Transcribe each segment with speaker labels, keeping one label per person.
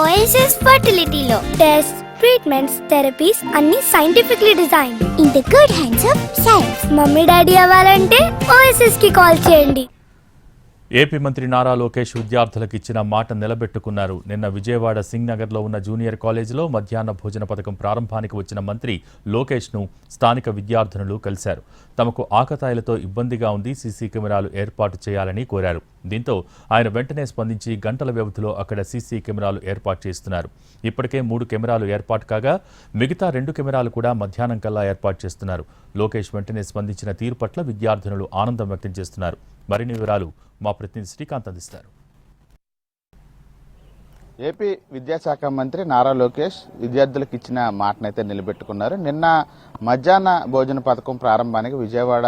Speaker 1: OSS ఫర్టిలిటీలో test treatments therapies అన్ని scientifically design in the good hands of science mummy daddy అవ్వాలంటే ఓఎస్ఎస్కి call చేయండి.
Speaker 2: ఏపీ మంత్రి నారా లోకేష్ విద్యార్థులకు ఇచ్చిన మాట నిలబెట్టుకున్నారు. నిన్న విజయవాడ సింగ్ నగర్లో ఉన్న జూనియర్ కాలేజీలో మధ్యాహ్న భోజన పథకం ప్రారంభానికి వచ్చిన మంత్రి లోకేష్ను స్థానిక విద్యార్థినులు కలిశారు. తమకు ఆకతాయిలతో ఇబ్బందిగా ఉంది సీసీ కెమెరాలు ఏర్పాటు చేయాలని కోరారు. దీంతో ఆయన వెంటనే స్పందించి గంటల వ్యవధిలో అక్కడ సీసీ కెమెరాలు ఏర్పాటు చేస్తున్నారు. ఇప్పటికే మూడు కెమెరాలు ఏర్పాటు కాగా మిగతా రెండు కెమెరాలు కూడా మధ్యాహ్నం కల్లా ఏర్పాటు చేస్తున్నారు. లోకేష్ వెంటనే స్పందించిన తీరు పట్ల విద్యార్థినులు ఆనందం వ్యక్తం చేస్తున్నారు. మరిన్ని వివరాలు మా ప్రతినిధి శ్రీకాంత్ అందిస్తారు.
Speaker 3: ఏపీ విద్యాశాఖ మంత్రి నారా లోకేష్ విద్యార్థులకు ఇచ్చిన మాటనైతే నిలబెట్టుకున్నారు. నిన్న మధ్యాహ్న భోజన పథకం ప్రారంభానికి విజయవాడ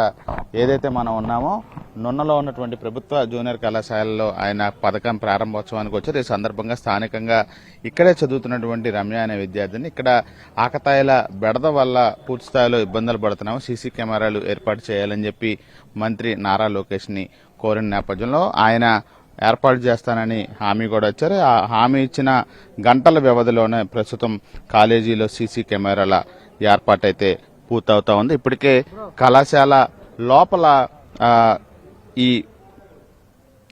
Speaker 3: ఏదైతే మనం ఉన్నామో నున్నలో ఉన్నటువంటి ప్రభుత్వ జూనియర్ కళాశాలలో ఆయన పథకం ప్రారంభోత్సవానికి వచ్చారు. ఈ సందర్భంగా స్థానికంగా ఇక్కడే చదువుతున్నటువంటి రమ్య అనే విద్యార్థిని ఇక్కడ ఆకతాయిల బెడద వల్ల పూర్తి స్థాయిలో ఇబ్బందులు పడుతున్నాము. సీసీ కెమెరాలు ఏర్పాటు చేయాలని చెప్పి మంత్రి నారా లోకేష్ని కోరిన నేపథ్యంలో ఆయన ఏర్పాటు చేస్తానని హామీ కూడా వచ్చారు ఆ హామీ ఇచ్చిన గంటల వ్యవధిలోనే ప్రస్తుతం కాలేజీలో సీసీ కెమెరాల ఏర్పాటైతే పూర్తవుతా ఉంది. ఇప్పటికే కళాశాల లోపల ఈ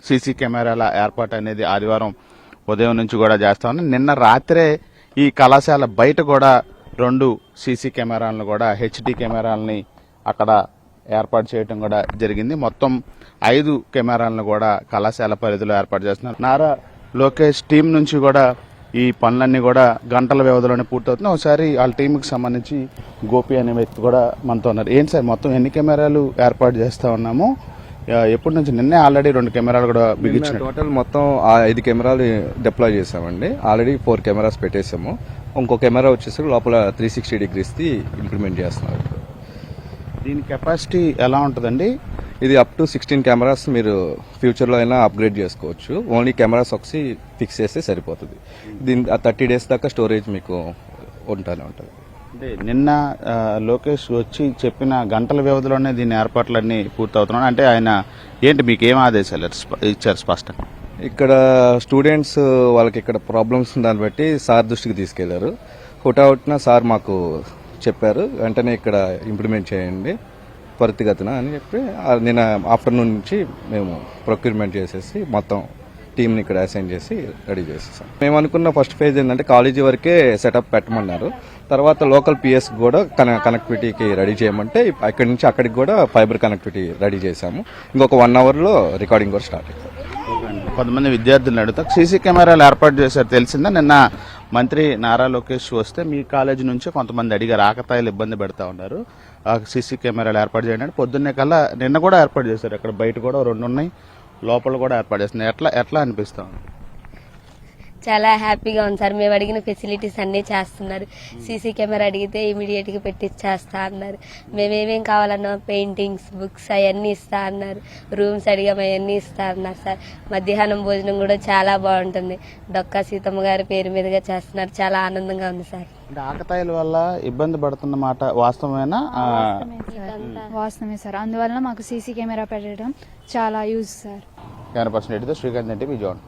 Speaker 3: సీసీ కెమెరాల ఏర్పాటు అనేది ఆదివారం ఉదయం నుంచి కూడా చేస్తామని నిన్న రాత్రే ఈ కళాశాల బయట కూడా రెండు సీసీ కెమెరాలను కూడా హెచ్డి కెమెరాలని అక్కడ ఏర్పాటు చేయడం కూడా జరిగింది. మొత్తం ఐదు కెమెరాలను కూడా కళాశాల పరిధిలో ఏర్పాటు చేస్తున్నారు. నారా లోకేష్ టీం నుంచి కూడా ఈ పనులన్నీ కూడా గంటల వ్యవధిలోనే పూర్తవుతున్నాయి. ఒకసారి వాళ్ళ టీంకి సంబంధించి గోపి అనే వ్యక్తి కూడా మనతో ఉన్నారు. ఏంటి సార్ మొత్తం ఎన్ని కెమెరాలు ఏర్పాటు చేస్తూ ఉన్నాము? ఎప్పటి నుంచి? నిన్నే ఆల్రెడీ రెండు కెమెరాలు కూడా బిగించిన
Speaker 4: టోటల్ మొత్తం ఆ ఐదు కెమెరాలు డిప్లాయ్ చేసామండి ఆల్రెడీ ఫోర్ కెమెరాస్ పెట్టేసాము ఇంకో కెమెరా వచ్చేసి లోపల త్రీ సిక్స్టీ డిగ్రీస్ది ఇంప్లిమెంట్ చేస్తున్నారు.
Speaker 3: దీని కెపాసిటీ ఎలా ఉంటుందండి?
Speaker 4: ఇది అప్ టు సిక్స్టీన్ కెమెరాస్ మీరు ఫ్యూచర్లో అయినా అప్గ్రేడ్ చేసుకోవచ్చు. ఓన్లీ కెమెరాస్ ఒకసి ఫిక్స్ చేస్తే సరిపోతుంది. దీని థర్టీ డేస్ దాకా స్టోరేజ్ మీకు ఉంటానే ఉంటుంది.
Speaker 3: అంటే నిన్న లోకేష్ వచ్చి చెప్పిన గంటల వ్యవధిలోనే దీని ఏర్పాట్లన్నీ పూర్తవుతున్నాయి. అంటే ఆయన ఏంటి మీకు ఏం ఆదేశాలు ఇచ్చారు స్పష్టంగా?
Speaker 4: ఇక్కడ స్టూడెంట్స్ వాళ్ళకి ఇక్కడ ప్రాబ్లమ్స్ దాన్ని బట్టి సార్ దృష్టికి తీసుకెళ్ళారు. హుటాహుటిన సార్ మాకు చెప్పారు వెంటనే ఇక్కడ ఇంప్లిమెంట్ చేయండి త్వరితగతిన అని చెప్పి నిన్న ఆఫ్టర్నూన్ నుంచి మేము ప్రొక్యూర్మెంట్ చేసేసి మొత్తం టీంని ఇక్కడ అసైన్ చేసి రెడీ చేసేసాం. మేము అనుకున్న ఫస్ట్ ఫేజ్ ఏంటంటే కాలేజీ వరకే సెటప్ పెట్టమన్నారు. తర్వాత లోకల్ పిఎస్ కూడా కన కనెక్టివిటీకి రెడీ చేయమంటే అక్కడి నుంచి అక్కడికి కూడా ఫైబర్ కనెక్టివిటీ రెడీ చేశాము. ఇంకొక వన్ అవర్లో రికార్డింగ్ కూడా స్టార్ట్ అయింది.
Speaker 3: కొంతమంది విద్యార్థులను అడుగుతా సీసీ కెమెరాలు ఏర్పాటు చేశారు తెలిసిందా? నిన్న మంత్రి నారా లోకేష్ వస్తే మీ కాలేజీ నుంచి కొంతమంది అడిగారు ఆకతాయిలు ఇబ్బంది పెడతా ఉన్నారు. ఆ సీసీ కెమెరాలు ఏర్పాటు చేయండి పొద్దున్నే కల్లా నిన్న కూడా ఏర్పాటు చేశారు అక్కడ బయట కూడా రెండు ఉన్నాయి. లోపల కూడా ఏర్పాటు చేస్తున్నారు ఎట్లా ఎట్లా అనిపిస్తా ఉంది
Speaker 5: చాలా హ్యాపీగా ఉంది సార్. మేము అడిగిన ఫెసిలిటీస్ అన్నీ చేస్తున్నారు. సీసీ కెమెరా అడిగితే ఇమీడియట్గా పెట్టిచ్చేస్తా అన్నారు. మేమేమేం కావాలన్నా పెయింటింగ్స్ బుక్స్ అవన్నీ ఇస్తా అన్నారు. రూమ్స్ అడిగాం అవన్నీ ఇస్తా అన్నారు సార్. మధ్యాహ్నం భోజనం కూడా చాలా బాగుంటుంది. డొక్కా సీతమ్మ గారి పేరు మీదుగా చేస్తున్నారు. చాలా ఆనందంగా ఉంది సార్.
Speaker 3: ఆకతాయిల వల్ల ఇబ్బంది పడుతున్న మాట వాస్తవమేనా? ఆ,
Speaker 6: వాస్తవమే సార్. అందువలన మాకు సీసీ కెమెరా పెట్టడం చాలా యూజ్ సార్.
Speaker 3: కెమెరా పర్సన్ ఎడితే శ్రీకాంత్ అంటే మీ జోన్.